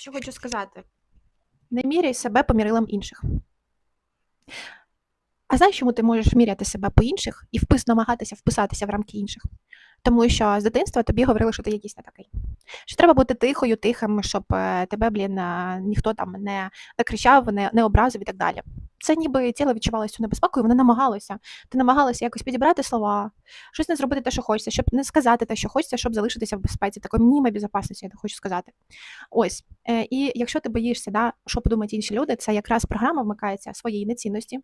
Що хочу сказати? Не міряй себе по мірилам інших. А знаєш, чому ти можеш міряти себе по інших і впис намагатися вписатися в рамки інших? Тому що з дитинства тобі говорили, що ти якийсь не такий. Що треба бути тихою, тихим, щоб е, тебе, блін, е, ніхто там не кричав, не, не образив і так далі. Це ніби тіло відчувало цю небезпеку, і воно намагалося. Ти намагалася якось підібрати слова, щось не зробити те, що хочеться, щоб не сказати те, що хочеться, щоб залишитися в безпеці, такої мінімальної безпечності, я так хочу сказати. Ось. Е, І якщо ти боїшся, да, що подумають інші люди, це якраз програма вмикається своєї нецінності,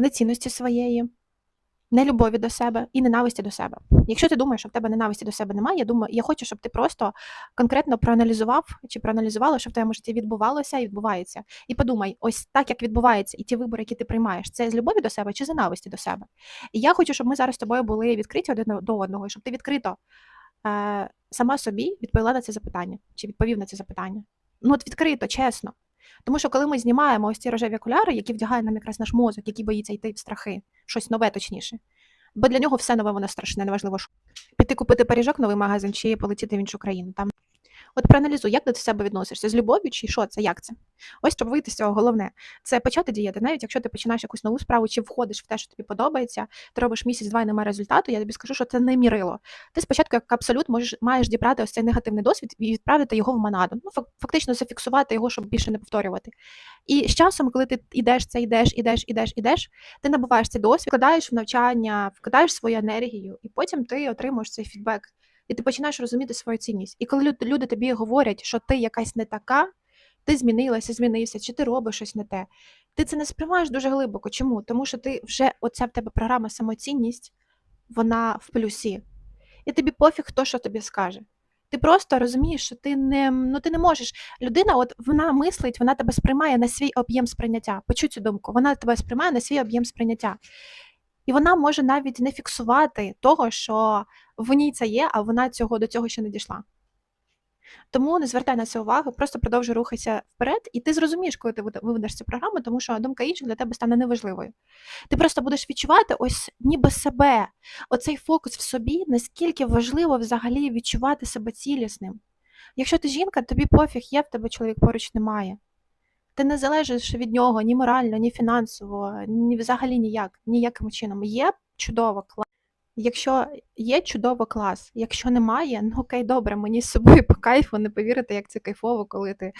нецінності своєї, нелюбові до себе і ненависті до себе. Якщо ти думаєш, що в тебе ненависті до себе немає, я думаю, я хочу, щоб ти просто конкретно проаналізував чи проаналізувала, що в твоєму житті відбувалося і відбувається. І подумай, ось так як відбувається, і ті вибори, які ти приймаєш, це з любові до себе чи з ненависті до себе. І я хочу, щоб ми зараз з тобою були відкриті один до одного, і щоб ти відкрито е, сама собі відповіла на це запитання, чи відповів на це запитання. Ну, от відкрито, чесно. Тому що коли ми знімаємо ось ці рожеві окуляри, які вдягає нам якраз наш мозок, який боїться йти в страхи, щось нове точніше. Бо для нього все нове воно страшне, неважливо, що піти купити пиріжок новий магазин чи полетіти в іншу країну. Там От проаналізуй, як до себе відносишся з любов'ю, чи що це, як це? Ось щоб вийти з цього головне. Це почати діяти. Навіть якщо ти починаєш якусь нову справу, чи входиш в те, що тобі подобається, ти робиш місяць-два і немає результату, я тобі скажу, що це не мірило. Ти спочатку, як абсолют, можеш маєш дібрати ось цей негативний досвід і відправити його в манаду. Ну, фак- фактично зафіксувати його, щоб більше не повторювати. І з часом, коли ти йдеш, це йдеш, ідеш, ідеш, ідеш, ти набуваєш цей досвід, вкладаєш в навчання, вкладаєш свою енергію, і потім ти отримуєш цей фідбек. І ти починаєш розуміти свою цінність. І коли люди тобі говорять, що ти якась не така, ти змінилася, змінився, чи ти робиш щось не те, ти це не сприймаєш дуже глибоко. Чому? Тому що ти вже оця в тебе програма самоцінність, вона в плюсі. І тобі пофіг, хто що тобі скаже. Ти просто розумієш, що ти не, ну, ти не можеш. Людина, от вона мислить, вона тебе сприймає на свій об'єм сприйняття. Почуй цю думку, вона тебе сприймає на свій об'єм сприйняття. І вона може навіть не фіксувати того, що в ній це є, а вона цього до цього ще не дійшла. Тому не звертай на це увагу, просто продовжуй рухатися вперед, і ти зрозумієш, коли ти виведеш цю програму, тому що думка інших для тебе стане неважливою. Ти просто будеш відчувати ось ніби себе, оцей фокус в собі, наскільки важливо взагалі відчувати себе цілісним. Якщо ти жінка, тобі пофіг, є в тебе чоловік поруч немає. Ти не залежиш від нього ні морально, ні фінансово, ні взагалі ніяк, ніяким чином. Є чудово, клас. Якщо є чудово клас, якщо немає, ну окей, добре, мені з собою по кайфу, не повірити, як це кайфово, коли ти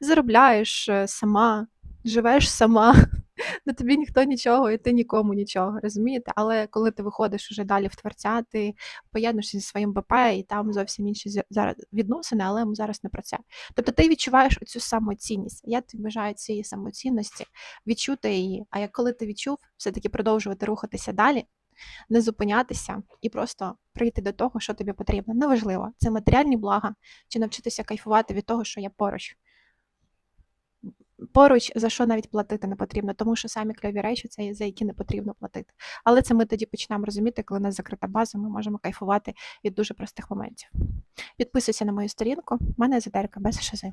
заробляєш е, сама, живеш сама, на тобі ніхто нічого, і ти нікому нічого, розумієте? Але коли ти виходиш уже далі в творця, ти поєднуєшся зі своїм БП, і там зовсім інші зараз відносини, але ми зараз не про це. Тобто ти відчуваєш оцю самоцінність. Я тобі бажаю цієї самоцінності, відчути її. А як коли ти відчув, все-таки продовжувати рухатися далі, не зупинятися і просто прийти до того, що тобі потрібно. Неважливо, це матеріальні блага, чи навчитися кайфувати від того, що я поруч. Поруч за що навіть платити не потрібно, тому що самі кльові речі це за які не потрібно платити. Але це ми тоді починаємо розуміти, коли у нас закрита база, ми можемо кайфувати від дуже простих моментів. Підписуйся на мою сторінку. У мене езотерика без шизи.